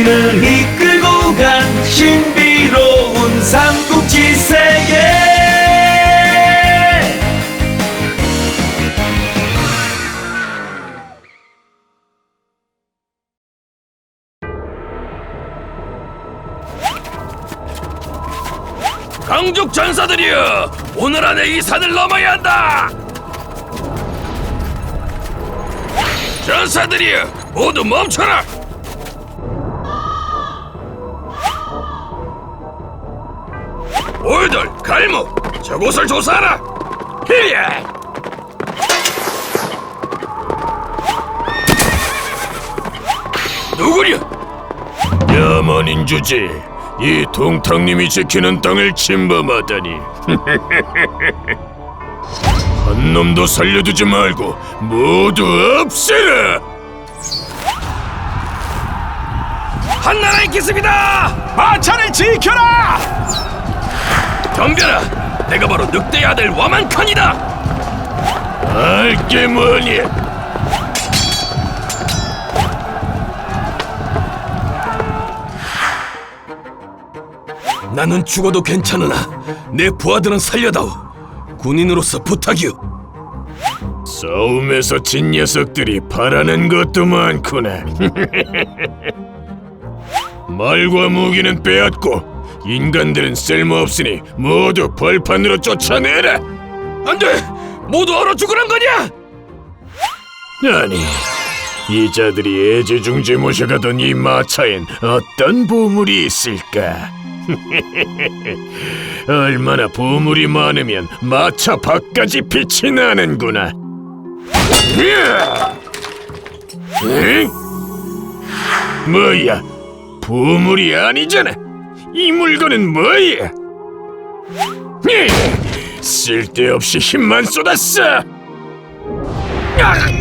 우리를 이끌고 간 신비로운 삼국지 세계. 강족 전사들이여 오늘 안에 이 산을 넘어야 한다! 전사들이여 모두 멈춰라 올들 갈무 저곳을 조사하라. 히야! 누구냐? 야만인 주지 이 동탁님이 지키는 땅을 침범하다니. 한 놈도 살려두지 말고 모두 없애라! 한나라의 기습이다! 마차를 지켜라! 덤벼라! 내가 바로 늑대의 아들 와만칸이다! 알게 뭐니? 나는 죽어도 괜찮으나 내 부하들은 살려다오. 군인으로서 부탁이오. 싸움에서 진 녀석들이 바라는 것도 많구나. 말과 무기는 빼앗고 인간들은 쓸모없으니 모두 벌판으로 쫓아내라. 안돼! 모두 얼어 죽으란 거냐? 아니 이 자들이 애지중지 모셔가던 이 마차엔 어떤 보물이 있을까? 얼마나 보물이 많으면 마차 밖까지 빛이 나는구나! 응? 뭐야? 보물이 아니잖아 이 물건은 뭐야 예, 쓸데없이 힘만 쏟았어 아!